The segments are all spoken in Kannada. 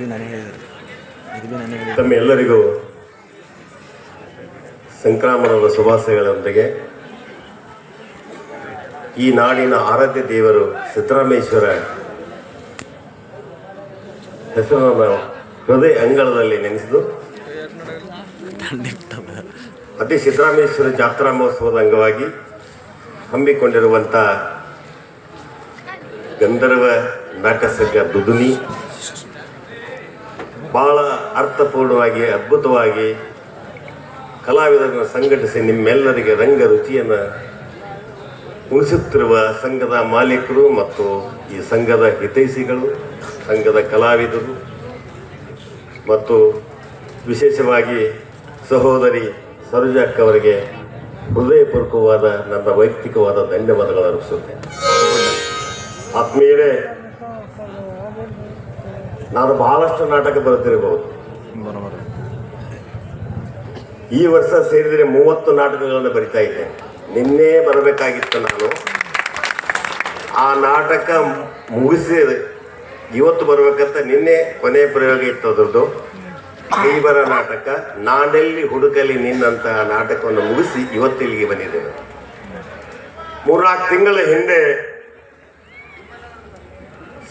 ಭೀ ನಾನೇ ಹೇಳಿದೆ ಇದು ಭೀ ನಾನೇ ಹೇಳಿದೆ ತಮ್ಮೆಲ್ಲರಿಗೂ ಸಂಕ್ರಾಮಣದ ಶುಭಾಶಯಗಳೊಂದಿಗೆ ಈ ನಾಡಿನ ಆರಾಧ್ಯ ದೇವರು ಸಿದ್ದರಾಮೇಶ್ವರ ಹೆಸರನ್ನು ಹೃದಯ ಅಂಗಳದಲ್ಲಿ ನೆನೆಸಿದು ಅತಿ ಸಿದ್ದರಾಮೇಶ್ವರ ಜಾತ್ರಾ ಮಹೋತ್ಸವದ ಅಂಗವಾಗಿ ಹಮ್ಮಿಕೊಂಡಿರುವಂಥ ಗಂಧರ್ವ ನಾಟಕ ಸಂಘ ದುದುನಿ ಬಹಳ ಅರ್ಥಪೂರ್ಣವಾಗಿ, ಅದ್ಭುತವಾಗಿ ಕಲಾವಿದರನ್ನು ಸಂಘಟಿಸಿ ನಿಮ್ಮೆಲ್ಲರಿಗೆ ರಂಗ ರುಚಿಯನ್ನು ಉಳಿಸುತ್ತಿರುವ ಸಂಘದ ಮಾಲೀಕರು ಮತ್ತು ಈ ಸಂಘದ ಹಿತೈಷಿಗಳು, ಸಂಘದ ಕಲಾವಿದರು ಮತ್ತು ವಿಶೇಷವಾಗಿ ಸಹೋದರಿ ಸರೋಜಕ್ಕ ಅವರಿಗೆ ಹೃದಯಪೂರ್ವಕವಾದ ನನ್ನ ವೈಯಕ್ತಿಕವಾದ ಧನ್ಯವಾದಗಳನ್ನು ಅರ್ಪಿಸುತ್ತೇನೆ. ಆತ್ಮೀಯರೇ ನಾನು ಬಹಳಷ್ಟು ನಾಟಕ ಬರುತ್ತಿರಬಹುದು ಬರೋಬರ. ಈ ವರ್ಷ ಸೇರಿದರೆ ಮೂವತ್ತು ನಾಟಕಗಳನ್ನು ಬರಿತಾ ಇದ್ದೆ. ನಿನ್ನೆ ಬರಬೇಕಾಗಿತ್ತು ನಾನು. ಆ ನಾಟಕ ಮುಗಿಸಿದೆ. ಇವತ್ತು ಬರಬೇಕಂತ ನಿನ್ನೆ ಕೊನೆ ಪ್ರಯೋಗ ಇತ್ತು ಅದರದ್ದು. ಬರ ನಾಟಕ ನಾನೆಲ್ಲಿ ಹುಡುಕಲಿ ನಿನ್ನಂತ ನಾಟಕವನ್ನು ಮುಗಿಸಿ ಇವತ್ತು ಇಲ್ಲಿಗೆ ಬಂದಿದ್ದೇನೆ ಮೂರ್ನಾಲ್ಕು ತಿಂಗಳ ಹಿಂದೆ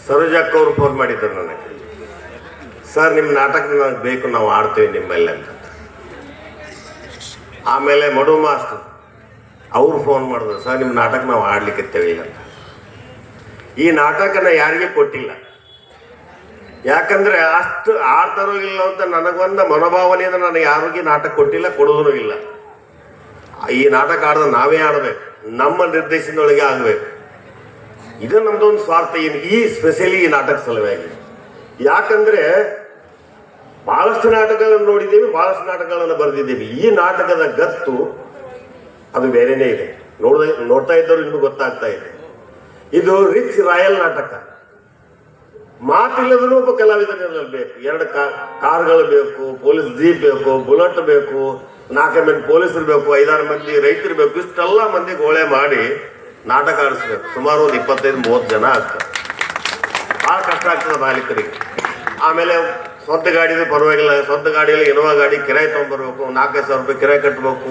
ಸರೋಜಕ್ಕ ಅವರು ಫೋನ್ ಮಾಡಿದ್ದರು ನನಗೆ. ಸರ್ ನಿಮ್ಮ ನಾಟಕ ನನಗೆ ಬೇಕು, ನಾವು ಆಡ್ತೀವಿ ನಿಮ್ಮಲ್ಲಿ ಅಂತ ಆಮೇಲೆ ಮಡು ಮಾಸ್ಟರ್, ಅವ್ರು ಫೋನ್ ಮಾಡಿದ್ರು ಸರ್ ನಿಮ್ಮ ನಾಟಕ ನಾವು ಆಡ್ಲಿಕ್ಕೆ ಇಲ್ಲ ಅಂತ. ಈ ನಾಟಕನ ಯಾರಿಗೆ ಕೊಟ್ಟಿಲ್ಲ. ಯಾಕಂದ್ರೆ ಅಷ್ಟು ಆಡ್ತಾರೋ ಇಲ್ಲ ಅಂತ ನನಗೊಂದ ಮನೋಭಾವನೆಯಿಂದ ನನಗೆ ಯಾರಿಗೆ ನಾಟಕ ಕೊಟ್ಟಿಲ್ಲ, ಕೊಡೋದೂ ಇಲ್ಲ. ಈ ನಾಟಕ ಆಡಿದ ನಾವೇ ಆಡಬೇಕು ನಮ್ಮ ನಿರ್ದೇಶನದೊಳಗೆ ಆಗಬೇಕು. ಇದು ನಮ್ದೊಂದು ಸ್ವಾರ್ಥ ಏನು, ಈ ಸ್ಪೆಷಲಿ ಈ ನಾಟಕ ಸಲುವಾಗಿ. ಯಾಕಂದ್ರೆ ಬಹಳಷ್ಟು ನಾಟಕಗಳನ್ನು ನೋಡಿದ್ದೇವೆ, ಬಹಳಷ್ಟು ನಾಟಕಗಳನ್ನು ಬರೆದಿದ್ದೇವೆ. ಈ ನಾಟಕದ ಗತ್ತು ಅದು ಬೇರೆನೇ ಇದೆ. ನೋಡ್ದ, ನೋಡ್ತಾ ಇದ್ದವ್ರು ನಿಮ್ಗೆ ಗೊತ್ತಾಗ್ತಾ ಇದೆ. ಇದು ರಿಚ್ ರಾಯಲ್ ನಾಟಕ. ಮಾತಿಲ್ಲದ್ರೂ ಒಬ್ಬ ಕಲಾವಿದನೆಲ್ಲ ಬೇಕು. ಎರಡು ಕಾರ್ಗಳು ಬೇಕು, ಪೊಲೀಸ್ ಜೀಪ್ ಬೇಕು, ಬುಲೆಟ್ ಬೇಕು, ನಾಲ್ಕು ಮಂದಿ ಪೊಲೀಸರು ಬೇಕು, ಐದಾರು ಮಂದಿ ರೈತರು ಬೇಕು, ಇಷ್ಟೆಲ್ಲ ಮಂದಿ ಗೋಳೆ ಮಾಡಿ ನಾಟಕ ಆಡಿಸ್ಬೇಕು. ಸುಮಾರು ಒಂದು ಇಪ್ಪತ್ತೈದು, ಮೂವತ್ತು ಜನ ಆಗ್ತಾರೆ. ಭಾಳ ಕಷ್ಟ ಆಗ್ತದೆ ಮಾಲೀಕರಿಗೆ. ಆಮೇಲೆ ಸ್ವಂತ ಗಾಡಿನೂ ಪರವಾಗಿಲ್ಲ. ಸ್ವಂತ ಗಾಡಿಯಲ್ಲಿ ಇನೋವಾ ಗಾಡಿ ಕಿರಾಯಿ ತೊಗೊಂಬರ್ಬೇಕು ನಾಲ್ಕೈದು ಸಾವಿರ ರೂಪಾಯಿ ಕಿರಾಯಿ ಕಟ್ಟಬೇಕು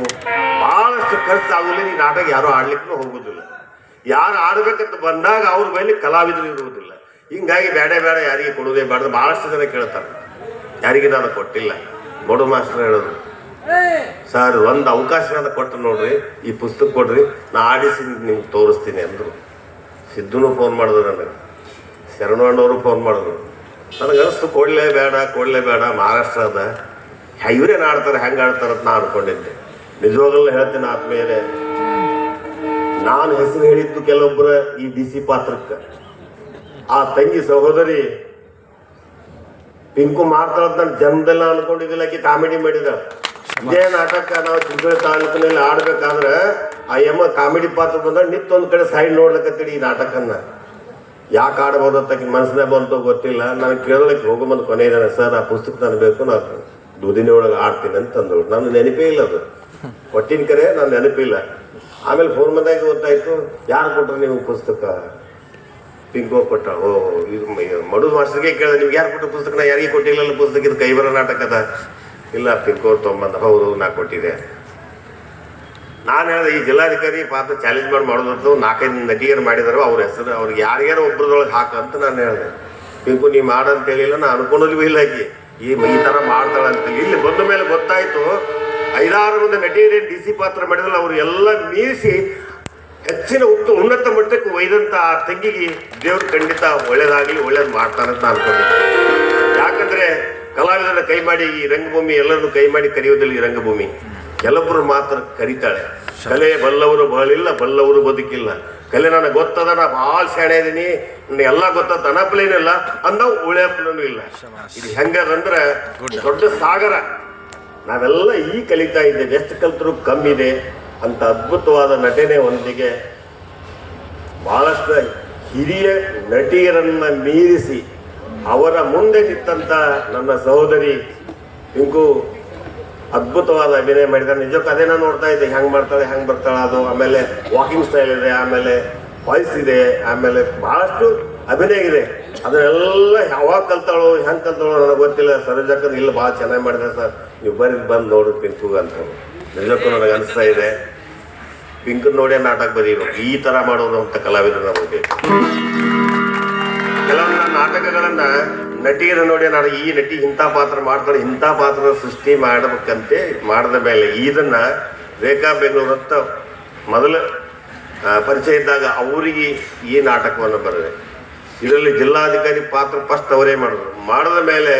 ಭಾಳಷ್ಟು ಖರ್ಚು ಆಗೋದಿಲ್ಲ ಈ ನಾಟಕ ಯಾರು ಆಡ್ಲಿಕ್ಕೂ ಹೋಗೋದಿಲ್ಲ ಯಾರು ಆಡ್ಬೇಕಂತ ಬಂದಾಗ ಅವ್ರ ಮೇಲೆ ಕಲಾವಿದರು ಇರುವುದಿಲ್ಲ. ಹಿಂಗಾಗಿ ಬೇಡ ಬೇಡ, ಯಾರಿಗೆ ಕೊಡೋದೇ ಬೇಡ ಭಾಳಷ್ಟು ಜನ ಕೇಳ್ತಾರೆ. ಯಾರಿಗೆ ನಾನು ಕೊಟ್ಟಿಲ್ಲ? ನೋಡು ಮಾಸ್ಟರ್ ಹೇಳೋದು. ಸರ್, ಒಂದು ಅವಕಾಶ ನಾನು ಕೊಟ್ಟು ನೋಡ್ರಿ. ಈ ಪುಸ್ತಕ ಕೊಡ್ರಿ. ನಾ ಆಡಿಸಿ ನಿಮ್ಗೆ ತೋರಿಸ್ತೀನಿ ಅಂದರು. ಸಿದ್ದುನು ಫೋನ್ ಮಾಡಿದ್ರು ನನಗೆ. ಶರಣಣ್ಣವರು ಫೋನ್ ಮಾಡಿದ್ರು. ನನಗೆ ಅನಿಸ್ತು, ಕೊಡಲೇ ಬೇಡ ಕೊಡಲೇ ಬೇಡ, ಮಹಾರಾಷ್ಟ್ರದ ಇವರೇನು ಆಡ್ತಾರೆ ಹೆಂಗೆ ಆಡ್ತಾರೆ ಅಂತ ನಾನು ಅನ್ಕೊಂಡಿದ್ದೆ. ನಿಜವಾಗಲೂ ಹೇಳ್ತೀನಿ ಆದ್ಮೇಲೆ ನಾನು ಹೆಸರು ಹೇಳಿದ್ದು ಕೆಲವೊಬ್ಬರು ಈ ಡಿ ಸಿ ಪಾತ್ರಕ್ಕೆ. ಆ ತಂಗಿ ಸಹೋದರಿ ಪಿಂಕು ಮಾಡ್ತಾಳಂತ ನಾನು ಜನ್ಮದಲ್ಲ ಅನ್ಕೊಂಡಿದ್ದಿಲ್ಲ, ಆಕಿ ಕಾಮಿಡಿ ಮಾಡಿದ. ಇದೇ ನಾಟಕ ನಾವು ಚಿಂಚೋಳಿ ತಾಲೂಕಿನಲ್ಲಿ ಆಡ್ಬೇಕಾದ್ರೆ ಆ ಯಮ್ಮ ಕಾಮಿಡಿ ಪಾತ್ರ ಬಂದಾಗ ನಿತ್ತೊಂದು ಕಡೆ ಸೈಡ್ ನೋಡ್ಲಕತ್ತೀರಿ ಈ ನಾಟಕನ್ನ. ಯಾಕೆ ಆಡ್ಬೋದು ಅಂತ ಮನಸ್ಸಿನ ಬಂತು ಗೊತ್ತಿಲ್ಲ. ನಾನು ಕೇಳಲಿಕ್ಕೆ ಹೋಗೋ ಬಂದು ಕೊನೆ ಇದ್ದಾನೆ. ಸರ್, ಆ ಪುಸ್ತಕ ನಾನು ಬೇಕು ನಾನು ದುದಿನಿ ಒಳಗೆ ಆಡ್ತೀನಿ ಅಂತ ನನ್ನ ನಾನು ನೆನಪೇ ಇಲ್ಲ ಅದು. ಕೊಟ್ಟಿನ ಕರೆ ನಾನು ನೆನಪಿಲ್ಲ ಆಮೇಲೆ ಫೋನ್ ಬಂದಾಗ ಗೊತ್ತಾಯ್ತು. ಯಾರು ಕೊಟ್ಟರು ನೀವು ಪುಸ್ತಕ? ಪಿಂಕೋ ಕೊಟ್ಟ. ಓ, ಇದು ಮಡು ಮಾಸ್ಟರ್ಗೆ ಕೇಳಿದೆ. ನಿಮ್ಗೆ ಯಾರು ಕೊಟ್ಟ ನಾ ಯಾರಿಗೆ ಕೊಟ್ಟಿಲ್ಲ ಪುಸ್ತಕ? ಇದು ಕೈಬರ ನಾಟಕ ಅದ ಇಲ್ಲ, ಪಿಂಕೋ ತೊಂಬಂದ. ಹೌದು, ನಾ ಕೊಟ್ಟಿದ್ದೆ. ನಾನು ಹೇಳಿದೆ, ಈ ಜಿಲ್ಲಾಧಿಕಾರಿ ಪಾತ್ರ ಚಾಲೆಂಜ್ ಮಾಡಿ ಮಾಡೋದಂತ ನಾಲ್ಕೈದು ನಟಿಯರು ಮಾಡಿದಾರೋ ಅವ್ರ ಹೆಸರು, ಅವ್ರಿಗೆ ಯಾರ್ಯಾರು ಒಬ್ರದೊಳಗೆ ಹಾಕ ಅಂತ ನಾನು ಹೇಳಿದೆ. ಪಿಂಕು, ನೀ ಮಾಡಂತ ಹೇಳಿಲ್ಲ, ನಾನು ಅನ್ಕೊಂಡಲ್ಲಿ ಇಲ್ಲ ಆಕಿ ಈ ಈ ಥರ ಮಾಡ್ತಾಳೆ ಅಂತ ಇಲ್ಲಿ ಬಂದ ಮೇಲೆ ಗೊತ್ತಾಯಿತು, ಐದಾರು ಮಂದಿ ನಟಿಯರೇನು ಡಿ ಸಿ ಪಾತ್ರ ಮಾಡಿದ್ರಲ್ಲ, ಅವರು ಎಲ್ಲ ಮೀರಿಸಿ ಹೆಚ್ಚಿನ ಉತ್ತ ಉನ್ನತ ಮಟ್ಟಕ್ಕೆ ಒಯ್ದಂಥ ಆ ತಂಗಿಗೆ ದೇವ್ರು ಖಂಡಿತ ಒಳ್ಳೇದಾಗಲಿ, ಒಳ್ಳೇದು ಮಾಡ್ತಾನೆ ಅಂತ ಅನ್ಕೊಂಡೆ ಯಾಕಂದರೆ ಕಲಾವಿದರ ಕೈ ಮಾಡಿ ಈ ರಂಗಭೂಮಿ ಎಲ್ಲರನ್ನು ಕೈ ಮಾಡಿ ಕರೆಯೋದಿಲ್ಲ ಈ ರಂಗಭೂಮಿ. ಕೆಲವೊಬ್ಬರು ಮಾತ್ರ ಕರೀತಾಳೆ. ಕಲೆ ಬಲ್ಲವರು ಬಹಳಿಲ್ಲ ಬಲ್ಲವರು ಬದುಕಿಲ್ಲ. ಕಲೆ ನನಗೆ ಗೊತ್ತದ ನಾ ಭಾಳ ಶಾಣೆ ಇದೀನಿ. ನನಗೆ ಎಲ್ಲ ಗೊತ್ತದ ತನಪ್ಲೇನಿಲ್ಲ ಅಂದ ಉಳಿಯಪ್ಪನೂ ಇಲ್ಲ. ಇದು ಹೆಂಗದಂದ್ರೆ ದೊಡ್ಡ ಸಾಗರ. ನಾವೆಲ್ಲ ಈ ಕಲಿತಾ ಇದ್ದೇವೆ ಎಷ್ಟು ಕಲ್ತರೂ ಕಮ್ಮಿ ಇದೆ ಅಂತ ಅದ್ಭುತವಾದ ನಟನೆ ಒಂದಿಗೆ ಬಹಳಷ್ಟು ಹಿರಿಯ ನಟಿಯರನ್ನ ಮೀರಿಸಿ ಅವರ ಮುಂದೆ ನಿಂತಂತ ನನ್ನ ಸಹೋದರಿ ಪಿಂಕು ಅದ್ಭುತವಾದ ಅಭಿನಯ ಮಾಡಿದ್ದಾರೆ. ನಿಜಕ್ಕೂ ಅದೇನ ನೋಡ್ತಾ ಇದ್ದೆ. ಹೆಂಗೆ ಮಾಡ್ತಾಳೆ ಹೆಂಗೆ ಬರ್ತಾಳೆ ಅದು. ಆಮೇಲೆ ವಾಕಿಂಗ್ ಸ್ಟೈಲ್ ಇದೆ, ಆಮೇಲೆ ವಾಯ್ಸ್ ಇದೆ, ಆಮೇಲೆ ಬಹಳಷ್ಟು ಅಭಿನಯ ಇದೆ. ಅದನ್ನೆಲ್ಲ ಯಾವಾಗ ಕಲ್ತಾಳೋ, ಹೆಂಗೆ ಕಲ್ತಾಳೋ ನನಗೆ ಗೊತ್ತಿಲ್ಲ. ಸರೋಜಕ್ಕನ್ ಇಲ್ಲಿ ಭಾಳ ಚೆನ್ನಾಗಿ ಮಾಡಿದೆ ಸರ್. ನೀವು ಬರೀ ಬಂದು ನೋಡು ಪಿಂಕು ಅಂತ. ನಿಜಕ್ಕೂ ನನಗೆ ಅನಿಸ್ತಾ ಇದೆ. ಪಿಂಕ್ ನೋಡೇ ನಾಟಕ ಬರೀಬೇಕು ಈ ಥರ ಮಾಡೋದು ಅಂತ ಕಲಾವಿದರು ನಮಗೆ ಕೆಲವೊಂದು ನಾಟಕಗಳನ್ನ ನಟಿಯರ ನೋಡಿ ನಾನು ಈ ನಟಿ ಇಂಥ ಪಾತ್ರ ಮಾಡ್ತಾಳೆ, ಇಂಥ ಪಾತ್ರ ಸೃಷ್ಟಿ ಮಾಡಬೇಕಂತೆ ಮಾಡಿದ ಮೇಲೆ ಇದನ್ನ ರೇಖಾ ಬೆಂಗಳೂರು ಅಂತ ಮೊದಲು ಪರಿಚಯ ಇದ್ದಾಗ ಅವರಿಗೆ ಈ ನಾಟಕವನ್ನು ಬರೆದೆ. ಇದರಲ್ಲಿ ಜಿಲ್ಲಾಧಿಕಾರಿ ಪಾತ್ರ ಫಸ್ಟ್ ಅವರೇ ಮಾಡಿದ್ರು. ಮಾಡಿದ ಮೇಲೆ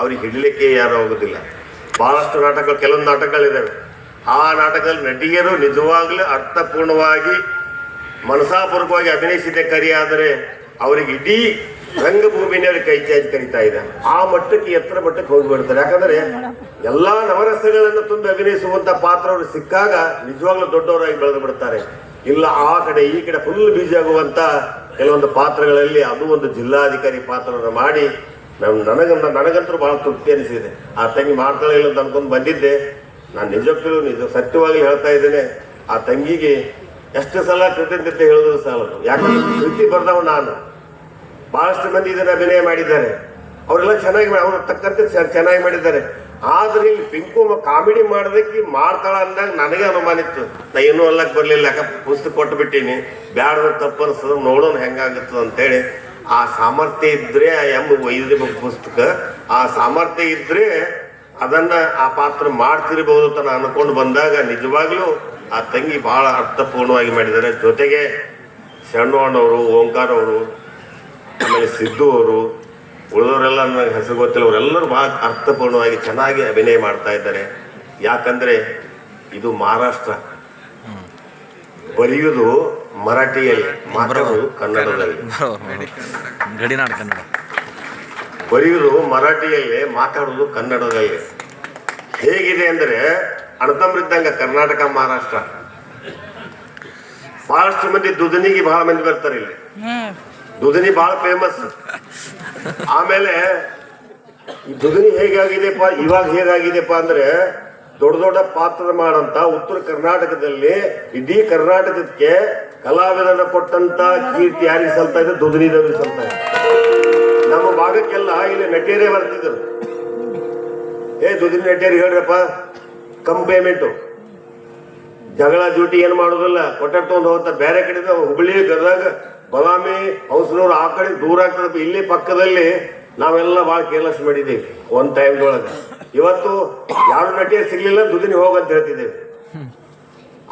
ಅವ್ರಿಗೆ ಹಿಡಲಿಕ್ಕೆ ಯಾರು ಹೋಗೋದಿಲ್ಲ ಭಾಳಷ್ಟು ನಾಟಕಗಳು, ಕೆಲವೊಂದು ನಾಟಕಗಳಿದ್ದಾವೆ. ಆ ನಾಟಕದಲ್ಲಿ ನಟಿಯರು ನಿಜವಾಗಲೂ ಅರ್ಥಪೂರ್ಣವಾಗಿ ಮನಸಾಪೂರ್ವಕವಾಗಿ ಅಭಿನಯಿಸಿದ್ದೆ ಕರಿಯಾದರೆ, ಅವರಿಗೆ ಇಡೀ ರಂಗಭೂಮಿನೇ ಕೈ ಚಾಚಿ ಕರಿತಾ ಇದೆ. ಆ ಮಟ್ಟಕ್ಕೆ ಎತ್ತರ ಮಟ್ಟಕ್ಕೆ ಹೋಗಿಬಿಡ್ತಾರೆ ಯಾಕಂದ್ರೆ ಎಲ್ಲಾ ನವರಸಗಳನ್ನು ತುಂಬಿ ಅಭಿನಯಿಸುವಂತ ಪಾತ್ರ ಅವರು ಸಿಕ್ಕಾಗ ನಿಜವಾಗ್ಲೂ ದೊಡ್ಡವರಾಗಿ ಬೆಳೆದು ಬಿಡ್ತಾರೆ. ಇಲ್ಲ, ಆ ಕಡೆ, ಈ ಕಡೆ ಫುಲ್ ಬಿಜಿ ಆಗುವಂತ ಕೆಲವೊಂದು ಪಾತ್ರಗಳಲ್ಲಿ ಅದು ಒಂದು ಜಿಲ್ಲಾಧಿಕಾರಿ ಪಾತ್ರವನ್ನು ಮಾಡಿ ನಮ್ ನನಗ ನನಗಂತೂ ಬಹಳ ತೃಪ್ತಿ ಅನಿಸಿದೆ. ಆ ತಂಗಿ ಮಾಡ್ತಾಳೆ ಇಲ್ಲ ಅಂತ ಅನ್ಕೊಂಡು ಬಂದಿದ್ದೆ. ನಾನು ನಿಜಕ್ಕೂ ನಿಜ, ಸತ್ಯವಾಗಿ ಹೇಳ್ತಾ ಇದ್ದೇನೆ. ಆ ತಂಗಿಗೆ ಎಷ್ಟು ಸಲ ಕೃತಜ್ಞತೆ ಹೇಳಿದ್ರು ಸಾಲದು. ಯಾಕಂದ್ರೆ ಕೃತಿ ಬರ್ದವ ನಾನು. ಬಹಳಷ್ಟು ಮಂದಿ ಇದನ್ನ ಅಭಿನಯ ಮಾಡಿದ್ದಾರೆ. ಅವರೆಲ್ಲ ಚೆನ್ನಾಗಿ ಅವ್ರ ತಕ್ಕಂತೆ ಚೆನ್ನಾಗಿ ಮಾಡಿದ್ದಾರೆ. ಆದ್ರೆ ಇಲ್ಲಿ ಪಿಂಕು ಕಾಮಿಡಿ ಮಾಡೋದಕ್ಕೆ ಮಾಡ್ತಾಳ ಅಂದಾಗ ನನಗೆ ಅನುಮಾನ ಇತ್ತು. ನಾ ಏನೂ ಅಲ್ಲಕ್ಕೆ ಬರಲಿಲ್ಲ ಯಾಕ ಪುಸ್ತಕ ಕೊಟ್ಟು ಬಿಟ್ಟೀನಿ. ಬ್ಯಾಡ ತಪ್ಪು ಅನ್ಸದ ನೋಡೋಣ ಹೆಂಗಾಗುತ್ತದ ಅಂತೇಳಿ. ಆ ಸಾಮರ್ಥ್ಯ ಇದ್ರೆ ಆ ಎಮ್ಮ ಪುಸ್ತಕ. ಆ ಸಾಮರ್ಥ್ಯ ಇದ್ರೆ ಅದನ್ನ ಆ ಪಾತ್ರ ಮಾಡ್ತಿರ್ಬಹುದು ಅಂತ ನಾನು ಅನ್ಕೊಂಡು ಬಂದಾಗ ನಿಜವಾಗ್ಲೂ ಆ ತಂಗಿ ಬಹಳ ಅರ್ಥಪೂರ್ಣವಾಗಿ ಮಾಡಿದ್ದಾರೆ. ಜೊತೆಗೆ ಶರಣವಣ್ಣವರು ಓಂಕಾರ ಅವರು ಆಮೇಲೆ ಸಿದ್ದು ಅವರು ಉಳಿದವರೆಲ್ಲ ನನಗೆ ಹೆಸರು ಗೊತ್ತಿಲ್ಲ ಅವರೆಲ್ಲರೂ ಭಾಳ ಅರ್ಥಪೂರ್ಣವಾಗಿ ಚೆನ್ನಾಗಿ ಅಭಿನಯ ಮಾಡ್ತಾ ಇದ್ದಾರೆ. ಯಾಕಂದ್ರೆ ಇದು ಮಹಾರಾಷ್ಟ್ರ. ಬರೆಯುವುದು ಮರಾಠಿಯಲ್ಲಿ ಮಾತಾಡೋದು ಕನ್ನಡದಲ್ಲಿ. ಬರೋಬರ್ ಗಡಿನಾಡು ಕನ್ನಡ. ಬರೆಯುವುದು ಮರಾಠಿಯಲ್ಲಿ ಮಾತಾಡೋದು ಕನ್ನಡದಲ್ಲಿ. ಹೇಗಿದೆ ಅಂದ್ರೆ ಅಣತಂಬ್ರಿದ್ದಂಗ ಕರ್ನಾಟಕ ಮಹಾರಾಷ್ಟ್ರ. ಬಹಳಷ್ಟು ಮಂದಿ ದುದನಿಗೆ ಬಹಳ ಮಂದಿ ಬರ್ತಾರೆ ಇಲ್ಲಿ. ದುದನಿ ಬಹಳ ಫೇಮಸ್ ಆಮೇಲೆ ಈ ದುದನಿ ಹೇಗಾಗಿದೆಪ್ಪ ಇವಾಗ ಹೇಗಾಗಿದೆಪ್ಪ ಅಂದ್ರೆ ದೊಡ್ಡ ದೊಡ್ಡ ಪಾತ್ರ ಮಾಡಂತ ಉತ್ತರ ಕರ್ನಾಟಕದಲ್ಲಿ ಇಡೀ ಕರ್ನಾಟಕಕ್ಕೆ ಕಲಾವಿದನ ಕೊಟ್ಟಂತ ಕೀರ್ತಿ ಯಾರಿಗೆ ಸಲ್ತಾ ಇದೆ? ದುದನಿದವ್ರಿಗೆ ಸಲ್ತಾ ಇದೆ. ನಮ್ಮ ಭಾಗಕ್ಕೆಲ್ಲ ಇಲ್ಲಿ ನಟಿಯರೇ ಬರ್ತಿದ್ರು ಏ ದುದಿನ ನಟಿಯರು ಹೇಳ್ರಪ್ಪ, ಕಮ್ ಪೇಮೆಂಟು ಜಗಳ ಡ್ಯೂಟಿ ಏನು ಮಾಡೋದಿಲ್ಲ ಕೊಟ್ಟ ತಗೊಂಡು ಹೋಗ್ತಾರೆ ಬೇರೆ ಕಡೆ ಹುಬ್ಳಿ ಗದಗ ಬದಾಮಿ ಹೌಸ್ನವ್ರು ಆ ಕಡೆ ದೂರ ಆಗ್ತದೆ ಇಲ್ಲಿ ಪಕ್ಕದಲ್ಲಿ ನಾವೆಲ್ಲ ಭಾಳ ಕೇರ್ಲೆಸ್ ಮಾಡಿದ್ದೀವಿ, ಒಂದ್ ಟೈಮ್ದೊಳಗೆ ಇವತ್ತು ಯಾರು ನಟಿಯ ಸಿಗ್ಲಿಲ್ಲ, ದುದಿನಿ ಹೋಗಂತ ಹೇಳ್ತಿದ್ದೇವೆ.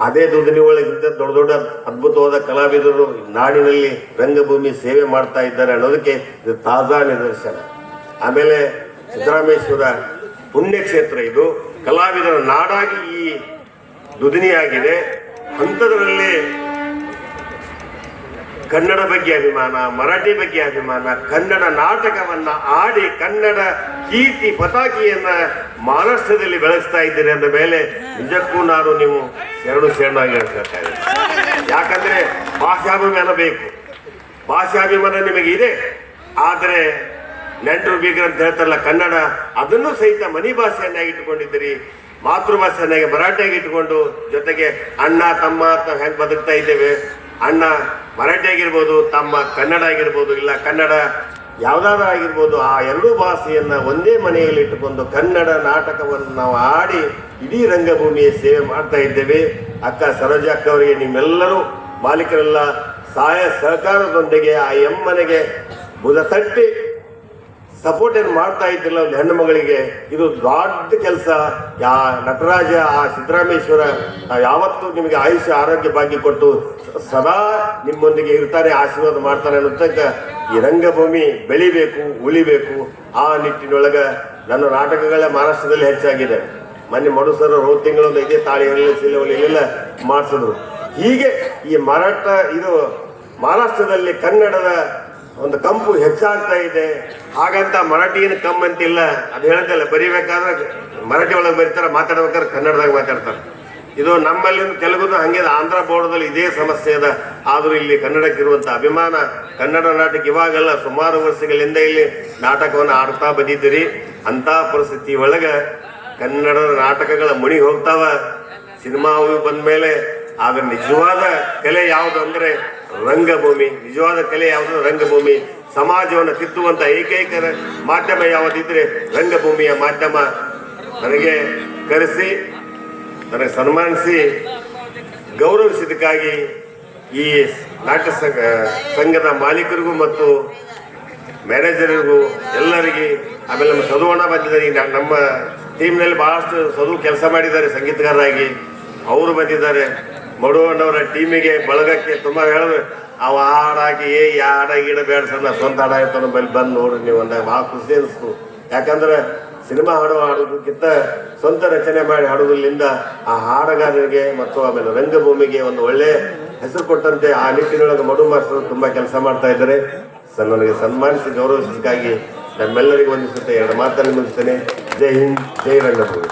ಅದೇ ದುದಿನಿ ಒಳಗಿದ್ದ ದೊಡ್ಡ ದೊಡ್ಡ ಅದ್ಭುತವಾದ ಕಲಾವಿದರು ನಾಡಿನಲ್ಲಿ ರಂಗಭೂಮಿ ಸೇವೆ ಮಾಡ್ತಾ ಇದ್ದಾರೆ ಅನ್ನೋದಕ್ಕೆ ಇದು ತಾಜಾ ನಿದರ್ಶನ. ಆಮೇಲೆ ಸಿದ್ದರಾಮೇಶ್ವರ ಪುಣ್ಯಕ್ಷೇತ್ರ ಇದು. ಕಲಾವಿದರ ನಾಡಾಗಿ ಈ ದುದಿನಿಯಾಗಿದೆ. ಅಂಥದ್ರಲ್ಲಿ ಕನ್ನಡ ಬಗ್ಗೆ ಅಭಿಮಾನ, ಮರಾಠಿ ಬಗ್ಗೆ ಅಭಿಮಾನ, ಕನ್ನಡ ನಾಟಕವನ್ನ ಆಡಿ ಕನ್ನಡ ಕೀರ್ತಿ ಪತಾಕಿಯನ್ನ ಮಹಾರಾಷ್ಟ್ರದಲ್ಲಿ ಬೆಳೆಸ್ತಾ ಇದ್ದೀರಿ ಅಂದ ಮೇಲೆ ನಿಜಕ್ಕೂ ನಾನು ನೀವು ಎರಡು ಶರಣಾಗಿ ಹೇಳ್ತಾ ಇದ್ದೀನಿ. ಯಾಕಂದ್ರೆ ಭಾಷಾಭಿಮಾನ ಬೇಕು. ಭಾಷಾಭಿಮಾನ ನಿಮಗೆ ಇದೆ. ಆದರೆ ನೆಂಟರು ಬೀಗರ್ ಅಂತ ಹೇಳ್ತಾರಲ್ಲ, ಕನ್ನಡ ಅದನ್ನು ಸಹಿತ ಮನಿ ಭಾಷೆಯನ್ನಾಗಿ ಇಟ್ಟುಕೊಂಡಿದ್ದೀರಿ. ಮಾತೃಭಾಷೆಯನ್ನಾಗಿ ಮರಾಠಿಯಾಗಿ ಇಟ್ಟುಕೊಂಡು ಜೊತೆಗೆ ಅಣ್ಣ, ತಮ್ಮ ಅಂತ ಹೆಂಗೆ ಬದುಕ್ತಾ ಇದ್ದೇವೆ. ಅಣ್ಣ ಮರಾಠಿ ಆಗಿರ್ಬೋದು, ತಮ್ಮ ಕನ್ನಡ ಆಗಿರ್ಬೋದು, ಇಲ್ಲ ಕನ್ನಡ ಯಾವುದಾದ್ರೂ ಆಗಿರ್ಬೋದು, ಆ ಎರಡೂ ಭಾಷೆಯನ್ನು ಒಂದೇ ಮನೆಯಲ್ಲಿ ಇಟ್ಟುಕೊಂಡು ಕನ್ನಡ ನಾಟಕವನ್ನು ನಾವು ಆಡಿ ಇಡೀ ರಂಗಭೂಮಿಯ ಸೇವೆ ಮಾಡ್ತಾ ಇದ್ದೇವೆ. ಅಕ್ಕ ಸರೋಜ ಅಕ್ಕ ಅವರಿಗೆ ನಿಮ್ಮೆಲ್ಲರೂ ಮಾಲೀಕರೆಲ್ಲ ಸಹಾಯ ಸಹಕಾರದೊಂದಿಗೆ ಆ ಎಮ್ಮನೆಗೆ ಬುಧ ತಟ್ಟಿ ಸಪೋರ್ಟ್ ಏನು ಮಾಡ್ತಾ ಇದ್ದಿಲ್ಲ ಒಂದು ಹೆಣ್ಣು ಮಗಳಿಗೆ, ಇದು ದೊಡ್ಡ ಕೆಲಸ. ಯಾ, ನಟರಾಜ, ಆ ಸಿದ್ದರಾಮೇಶ್ವರ ಯಾವತ್ತೂ ನಿಮಗೆ ಆಯುಷ್ಯ ಆರೋಗ್ಯ ಭಾಗ್ಯ ಕೊಟ್ಟು ಸದಾ ನಿಮ್ಮೊಂದಿಗೆ ಇರ್ತಾರೆ, ಆಶೀರ್ವಾದ ಮಾಡ್ತಾರೆ ಅನ್ನೋದಕ್ಕ ಈ ರಂಗಭೂಮಿ ಬೆಳಿಬೇಕು, ಉಳಿಬೇಕು, ಆ ನಿಟ್ಟಿನೊಳಗೆ ನನ್ನ ನಾಟಕಗಳೇ ಮಹಾರಾಷ್ಟ್ರದಲ್ಲಿ ಹೆಚ್ಚಾಗಿದೆ. ಮೊನ್ನೆ ಮಡುಸರು ಹೋದ ತಿಂಗಳೊಂದು ಇದೇ ತಾಳಿ ಇರಲಿಲ್ಲ ಸಿಲೆ ಇಲ್ಲೆಲ್ಲ ಮಾಡಿಸಿದ್ರು. ಹೀಗೆ ಈ ಮರಾಠ, ಇದು ಮಹಾರಾಷ್ಟ್ರದಲ್ಲಿ ಕನ್ನಡದ ಒಂದು ಕಂಪು ಹೆಚ್ಚಾಗ್ತಾ ಇದೆ. ಹಾಗಂತ ಮರಾಠಿನ ಕಮ್ಮಿ ಅಂತಿಲ್ಲ ಅದು ಹೇಳಂತಲ್ಲ ಬರಿಬೇಕಾದ್ರೆ ಮರಾಠಿ ಒಳಗೆ ಬರೀತಾರೆ, ಮಾತಾಡ್ಬೇಕಾದ್ರೆ ಕನ್ನಡದಾಗ ಮಾತಾಡ್ತಾರೆ. ಇದು ನಮ್ಮಲ್ಲಿ ತೆಲುಗುದು ಹಂಗೆ. ಆಂಧ್ರ ಬೋರ್ಡದಲ್ಲಿ ಇದೇ ಸಮಸ್ಯೆ ಅದ. ಆದರೂ ಇಲ್ಲಿ ಕನ್ನಡಕ್ಕಿರುವಂಥ ಅಭಿಮಾನ ಕನ್ನಡ ನಾಟಕ ಇವಾಗೆಲ್ಲ, ಸುಮಾರು ವರ್ಷಗಳಿಂದ ಇಲ್ಲಿ ನಾಟಕವನ್ನು ಆಡ್ತಾ ಬಂದಿದ್ದೀರಿ. ಅಂಥ ಪರಿಸ್ಥಿತಿ ಒಳಗೆ ಕನ್ನಡ ನಾಟಕಗಳ ಮುಣಿ ಹೋಗ್ತಾವ. ಸಿನಿಮಾ ಬಂದ ಮೇಲೆ ಆದ್ರೆ ನಿಜವಾದ ಕಲೆ ಯಾವುದು ಅಂದ್ರೆ ರಂಗಭೂಮಿ. ನಿಜವಾದ ಕಲೆ ಯಾವುದು? ರಂಗಭೂಮಿ. ಸಮಾಜವನ್ನು ತಿದ್ದುವಂತ ಏಕೈಕ ಮಾಧ್ಯಮ ಯಾವುದಿದ್ರೆ ರಂಗಭೂಮಿಯ ಮಾಧ್ಯಮ. ನನಗೆ ಕರೆಸಿ ನನಗೆ ಸನ್ಮಾನಿಸಿ, ಗೌರವಿಸಿದ್ದಕ್ಕಾಗಿ ಈ ನಾಟ್ಯ ಸಂಘ, ಸಂಘದ ಮಾಲೀಕರಿಗೂ ಮತ್ತು ಮ್ಯಾನೇಜರಿಗೂ ಎಲ್ಲರಿಗೆ ಆಮೇಲೆ ನಮ್ಮ ಸದುವಣ್ಣ ಬಂದಿದ್ದಾರೆ. ಈಗ ನಮ್ಮ ಟೀಮ್ನಲ್ಲಿ ಭಾಳಷ್ಟು ಸದು ಕೆಲಸ ಮಾಡಿದ್ದಾರೆ, ಸಂಗೀತಗಾರರಾಗಿ. ಅವರು ಬಂದಿದ್ದಾರೆ. ಮಡುವಣ್ಣವರ ಟೀಮಿಗೆ ಬಳಗಕ್ಕೆ ತುಂಬ ಹೇಳಿದ್ರು ಅವ ಹಾಡಾಗಿ, ಏ ಹಾಡಾಗಿ ಹಾಡ ಬೇಡ ನಾ ಸ್ವಂತ ಹಾಡ ಆಯ್ತು ಬಲ್ಲಿ ಬಂದು ನೋಡ್ರಿ ನೀವು ಅಂದಾಗ ಭಾಳ ಖುಷಿ ಅನಿಸ್ತು. ಯಾಕಂದ್ರೆ ಸಿನಿಮಾ ಹಾಡು ಹಾಡೋದಕ್ಕಿಂತ ಸ್ವಂತ ರಚನೆ ಮಾಡಿ ಹಾಡೋದ್ರಿಂದ ಆ ಹಾಡಗಾರರಿಗೆ ಮತ್ತು ಆಮೇಲೆ ರಂಗಭೂಮಿಗೆ ಒಂದು ಒಳ್ಳೆ ಹೆಸರು ಕೊಟ್ಟಂತೆ ಆ ನಿಟ್ಟಿನೊಳಗೆ ಮಡು ಮಾಸ್ಟರ್ ತುಂಬ ಕೆಲಸ ಮಾಡ್ತಾ ಇದ್ದಾರೆ. ಸರ್, ನನಗೆ ಸನ್ಮಾನಿಸಿ ಗೌರವಿಸಿದ್ದಕ್ಕಾಗಿ ನಮ್ಮೆಲ್ಲರಿಗೂ ಒಂದಿಸುತ್ತೆ ಎರಡು ಮಾತನ್ನು ಮುಗಿಸ್ತೇನೆ. ಜೈ ಹಿಂದ್, ಜೈ ರಂಗಭೂಮಿ.